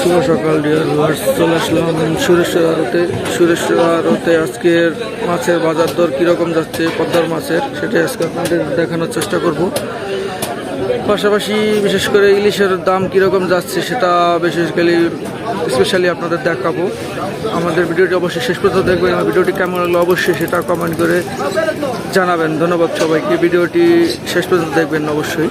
শুভ সকাল ডিয়ার চলে আসলাম সুরেশ্বর আড়তে সুরেশ্বর আড়তে আজকের মাছের বাজার দর কীরকম যাচ্ছে, পদ্মার মাছের, সেটাই আজকে আপনাদের দেখানোর চেষ্টা করব। পাশাপাশি বিশেষ করে ইলিশের দাম কীরকম যাচ্ছে, সেটা বেসিক্যালি স্পেশালি আপনাদের দেখাবো। আমাদের ভিডিওটি অবশ্যই শেষ পর্যন্ত দেখবেন, আর ভিডিওটি কেমন লাগল অবশ্যই সেটা কমেন্ট করে জানাবেন। ধন্যবাদ সবাইকে। ভিডিওটি শেষ পর্যন্ত দেখবেন অবশ্যই।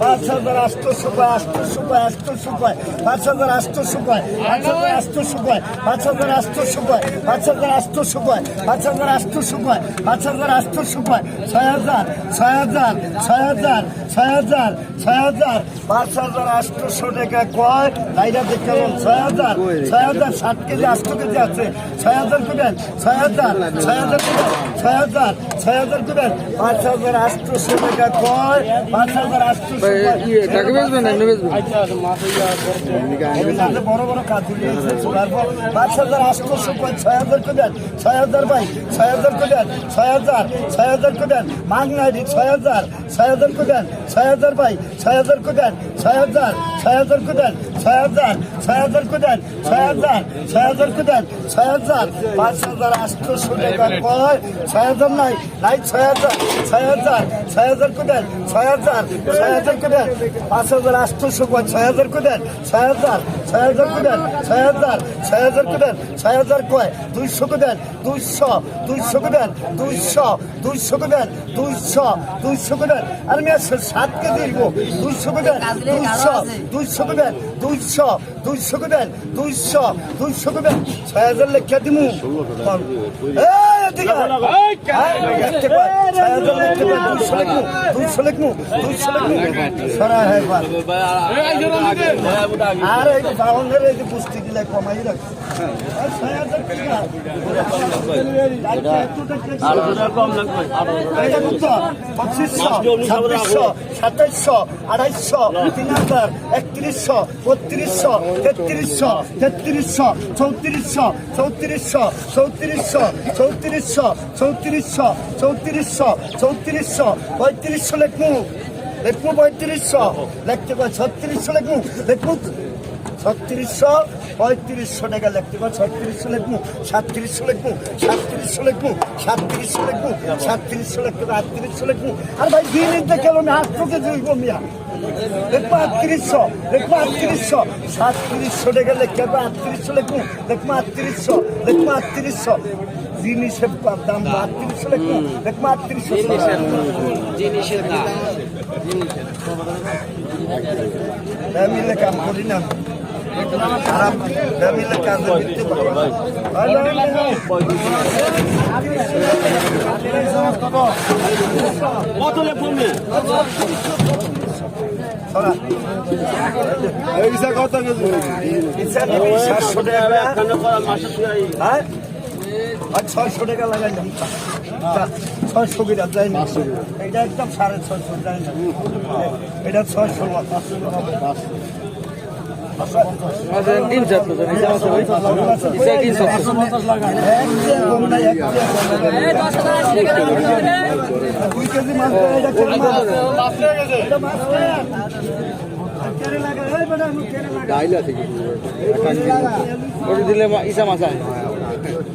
পাঁচ হাজার আটশোশো কয় আটশোশো কয় আটশোশো কয় পাঁচ হাজার আটশোশো কয় পাঁচ হাজার আটশোশো কয় পাঁচ হাজার আটশোশো কয় পাঁচ হাজার আটশোশো কয় পাঁচ হাজার আটশোশো কয় পাঁচ হাজার আটশোশো কয় ছয় হাজার ছয় হাজার ছয় হাজার ছয় হাজার ছয় হাজার পাঁচ হাজার আটশোশো টাকা কয় লাইরা দেখতে ছয় হাজার ছয় হাজার ষাট কেজি আটশো কেজি আছে ছয় হাজার করেন ছয় হাজার ছয় হাজার করেন ছয় হাজার ছয় হাজার করেন পাঁচ হাজার আটশোশো টাকা কয় পাঁচ হাজার ইয়ে, টাকা বেচবেন না বেচবেন বড় বড় কাজ পাঁচ হাজার আটশোশো কয় ছয় হাজার করেন ছয় হাজার ভাই ছয় হাজার করেন ছয় হাজার ছয় হাজার করেন মাংনাইডি ছয় হাজার ছয় হাজার করেন ছয় হাজার ভাই ছয় হাজার করেন ছয় হাজার ছয় হাজার করেন ছয় হাজার ছয় হাজার করেন ছয় হাজার ছয় হাজার করেন ছয় হাজার পাঁচ হাজার আটশোশো টাকা কয় ছয় হাজার নাই নাই ছয় হাজার ছয় হাজার ছয় হাজার করেন ছয় হাজার ছয় হাজার করেন পাঁচ হাজার আটশোশো ছয় হাজার করেন ছয় হাজার ছয় হাজার করেন ছয় হাজার ছয় হাজার করেন ছয় হাজার কয় দুইশো করেন দুইশো দুইশো করেন দুইশো দুইশো করেন দুইশো দুইশো করেন আর মেয়ে সাত কেজি দিব দুইশো করেন দুইশো দুইশো করেন দুইশো দুইশো করেন দুইশো দুইশো করেন ছয় হাজার লেখা দিমু এদিকে হ্যাঁ, হ্যাঁ। আর এই যে এই পুষ্টি দিলে কমাই রাখ সাতাইশশো, আড়াইশো, তিন হাজার, একত্রিশশো, বত্রিশশো, তেত্রিশশো, তেত্রিশশো, চৌত্রিশশো, চৌত্রিশশো, চৌত্রিশশো, চৌত্রিশশো, চৌত্রিশশো, চৌত্রিশশো, চৌত্রিশশো, পঁয়ত্রিশশো লেখমু লেখমু পঁয়ত্রিশশো লিখতে ছত্রিশশো লেখমু লেখমু ছত্রিশশো পঁয়ত্রিশশো টাকা লিখতে পার। ছত্রিশশো লিখব সাতত্রিশশো লিখব সাতত্রিশশো লিখব সাতত্রিশশো লিখব সাতত্রিশশো লিখতে পার আটত্রিশশো লিখব। আর ভাই দিন নিতে গেল না আট থেকে জুইব মিয়া। দেখব আটত্রিশশো দেখব আটত্রিশশো সাতত্রিশশো টাকা লিখতে পারব আটত্রিশশো লিখব দেখব আটত্রিশশো দেখব আটত্রিশশো। জিনিসের দাম আটত্রিশশো লিখব দেখব আটত্রিশশো মিলে কাম করি না। ছয়শো টাকা লাগাই না ছয়শো বিরা যায় না এটা একদম সাড়ে ছয়শো যায় না। এটা ছয়শো হিসাব আছে দিলে ইসা মাছ আয়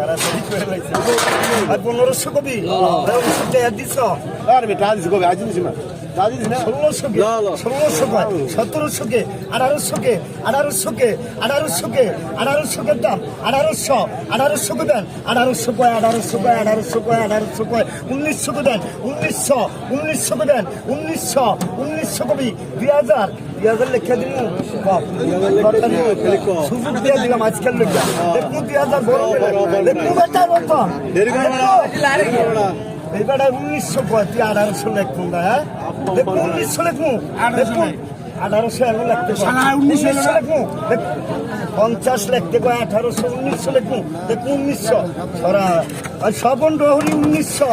তারা সহি করে লাইছে? আর পনেরোশো কপি। দিছ। আর বেটা আজ কবে? আজ নিছি না। ষোলোশো কে ষোলোশো কয় সতেরোশো কে আঠারোশো কে আঠারোশো কে আঠারোশো কে আঠারোশো কে দাম আঠারোশো আঠারোশো কে দেন আঠারোশো কয় আঠারোশো কয় আঠারোশো কয় আঠারোশো কয় উনিশশো কে দেন উনিশশো উনিশশো কে দেন উনিশশো উনিশশো কবি দুই হাজার। দুই হাজার লেখা দিন। সুযোগ দিয়ে দিলাম আজকাল লেখা। দেখুন দুই হাজার বড় দেখুন বেটা বেটা উনিশশো পঁয়ত্রিশ আঠারোশো লেখুন হ্যাঁ? দেখুন উনিশশো লেখুন দেখুন। আঠারোশো এমন লিখতে উনিশশো লেখুন পঞ্চাশ লিখতে কয় আঠারোশো উনিশশো লেখুন দেখুন উনিশশো। সরা সবন রহরি উনিশশো।